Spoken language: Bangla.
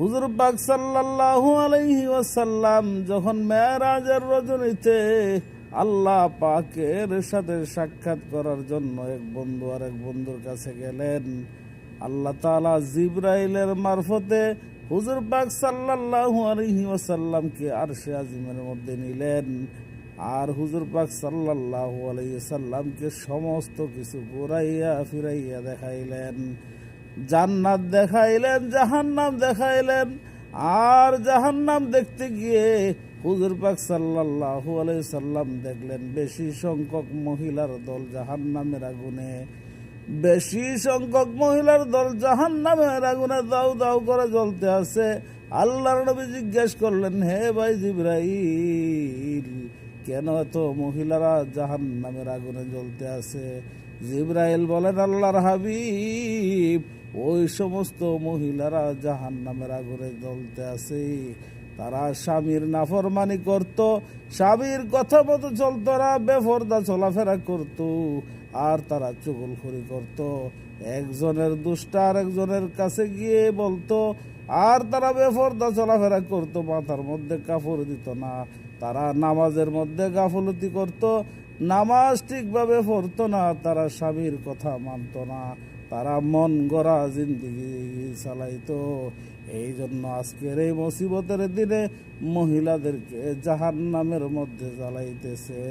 হুজুর পাক সাল্লাল্লাহু আলাইহি ওয়াসাল্লাম যখন মেরাজের রজনীতে আল্লাহ পাকের সাথে সাক্ষাৎ করার জন্য এক বন্ধু আর এক বন্ধুর কাছে গেলেন, আল্লাহ তাআলা জিব্রাইলের মারফতে হুজুর পাক সাল্লাল্লাহু আলাইহি ওয়াসাল্লামকে আরশে আজিমের মধ্যে নিলেন আর হুজুর পাক সাল্লাল্লাহু আলাইহি সাল্লামকে সমস্ত কিছু ঘুরাইয়া ফিরাইয়া দেখাইলেন। জান্নাত দেখাইলেন, জাহান্নাম দেখাইলেন। আর জাহান্নাম দেখতে গিয়ে হুজুর পাক সাল্লাল্লাহু আলাইহি সাল্লাম দেখলেন, বেশি সংখ্যক মহিলার দল জাহান্নামের আগুনে। বেশি সংখ্যক মহিলার দল জাহান্নামের আগুনে দাউ দাউ করে জ্বলতে আছে। আল্লাহর নবী জিজ্ঞেস করলেন, হে ভাই জিব্রাইল কেন এত মহিলারা জাহান্নামের আগুনে জ্বলতে আছে? জিব্রাইল বলেন, আল্লাহর হাবিব, ওই সমস্ত মহিলারা জাহান নামের আগুনে জ্বলতে আছে। তারা স্বামীর নাফরমানি করত, স্বামীর কথা মতো চলতো না, বেফরদা চলাফেরা করত, আর তারা চুগলখড়ি করত। একজনের দুষ্টা আর একজনের কাছে গিয়ে বলতো, আর তারা বেফরদা চলাফেরা করত, মাথার মধ্যে কাপড় দিত না। তারা নামাজের মধ্যে গাফলতি করত, নামাজ ঠিকভাবে পড়তো না, তারা স্বামীর কথা মানত না। তারা মন গড়া জিন্দিগি চালাইতো। এই জন্য আজকের এই মুসিবতের দিনে মহিলাদেরকে জাহান নামের মধ্যে জ্বালাইতেছে।